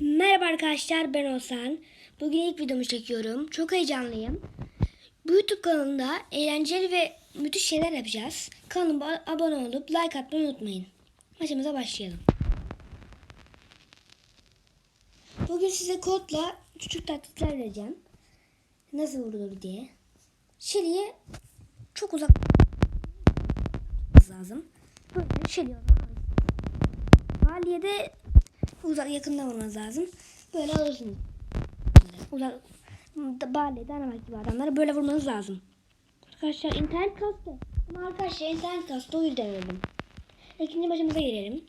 Merhaba arkadaşlar ben Oğuzhan. Bugün ilk videomu çekiyorum. Çok heyecanlıyım. Bu YouTube kanalında eğlenceli ve müthiş şeyler yapacağız. Kanalıma abone olup like atmayı unutmayın. Maçımıza başlayalım. Bugün size kodla küçük taktikler vereceğim. Nasıl vurulur diye. Şili'ye çok uzak lazım. Böyle Şili'ye Valiye de uzak yakından vurmanız lazım. Böyle alırsınız. Uzak Bale, Dynamite gibi adamları böyle vurmanız lazım. Arkadaşlar internet kastı. Arkadaşlar internet kastı o yüzden öldüm. İkinci maçımıza girelim.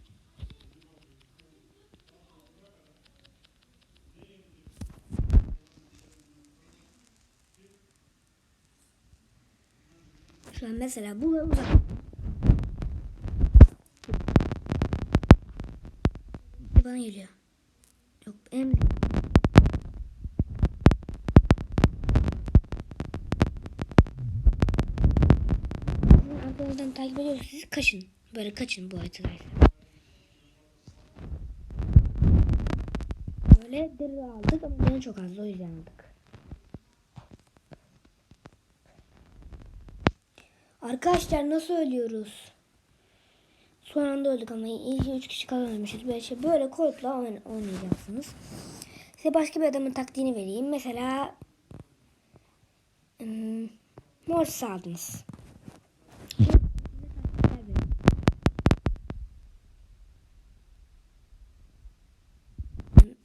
Şu an mesela bu uzak. Bana geliyor. Yok em. Arkanızdan takip ediyoruz. Siz kaçın. Böyle kaçın bu haritadaysa. Böyle deri aldık ama canı çok az. O yüzden aldık. Arkadaşlar nasıl ölüyoruz? Son anda öldük ama ilk üç kişi kazanmışız. Böyle şey böyle korkla oyn- oynayacaksınız. Size başka bir adamın taktiğini vereyim. Mesela hmm, Morse aldınız.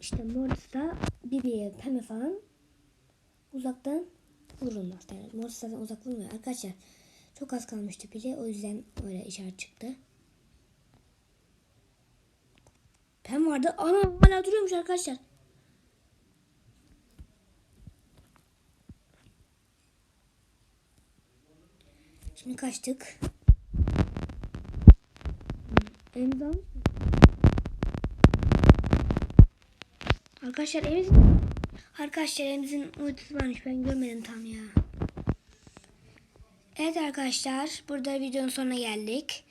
İşte Morse'da Bibi'ye Pem'e falan uzaktan vurulmaz. Yani Morse zaten uzak vurmuyor. Arkadaşlar çok az kalmıştı bile. O yüzden öyle işaret çıktı. Pem vardı. Ana hala duruyormuş arkadaşlar. Şimdi kaçtık. Mı? Arkadaşlar elimizin Arkadaşlar elimizin ultisi varmış. Ben görmedim tam ya. Evet arkadaşlar burada videonun sonuna geldik.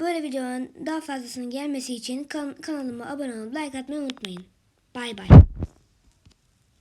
Böyle videonun daha fazlasının gelmesi için kan- kanalıma abone olup like atmayı unutmayın. Bay bay.